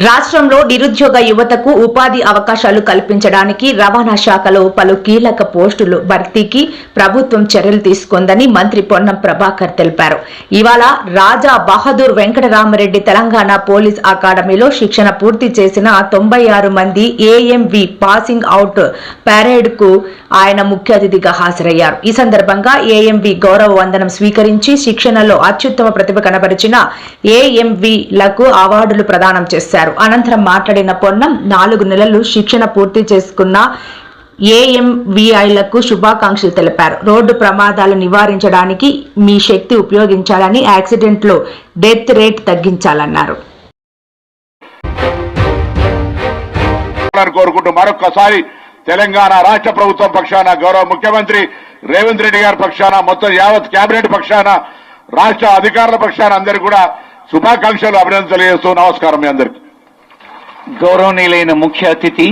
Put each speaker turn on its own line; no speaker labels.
రాష్ట్రంలో నిరుద్యోగ యువతకు ఉపాధి అవకాశాలు కల్పించడానికి రవాణా శాఖలో పలు కీలక పోస్టులు భర్తీకి ప్రభుత్వం చర్యలు తీసుకుందని మంత్రి పొన్నం ప్రభాకర్ తెలిపారు. ఇవాళ రాజా బహదూర్ వెంకటరామరెడ్డి తెలంగాణ పోలీస్ అకాడమీలో శిక్షణ పూర్తి చేసిన తొంభై ఆరు మంది ఏఎంవి పాసింగ్ అవుట్ పరేడ్కు ఆయన ముఖ్య అతిథిగా హాజరయ్యారు. ఈ సందర్భంగా ఏఎంవి గౌరవ వందనం స్వీకరించి శిక్షణలో అత్యుత్తమ ప్రతిభ కనబరిచిన ఏఎంవిలకు అవార్డులు ప్రదానం చేశారు. అనంతరం మాట్లాడిన పొన్నం నాలుగు నెలలు శిక్షణ పూర్తి చేసుకున్న ఏఎంవిఐలకు శుభాకాంక్షలు తెలిపారు. రోడ్డు ప్రమాదాలు నివారించడానికి మీ శక్తి ఉపయోగించాలని యాక్సిడెంట్లో డెత్ రేట్ తగ్గించాలన్నారు.
కోరుకుంటూ మరొకసారి తెలంగాణ రాష్ట్ర ప్రభుత్వం పక్షాన గౌరవ ముఖ్యమంత్రి రేవంత్ రెడ్డి గారి పక్షాన మొత్తం యావత్ కేబినెట్ పక్షాన రాష్ట్ర అధికారుల పక్షాన అందరికీ కూడా శుభాకాంక్షలు అభినందనలు చేస్తూ నమస్కారం మీ అందరికీ.
గౌరవనీయులైన ముఖ్య అతిథి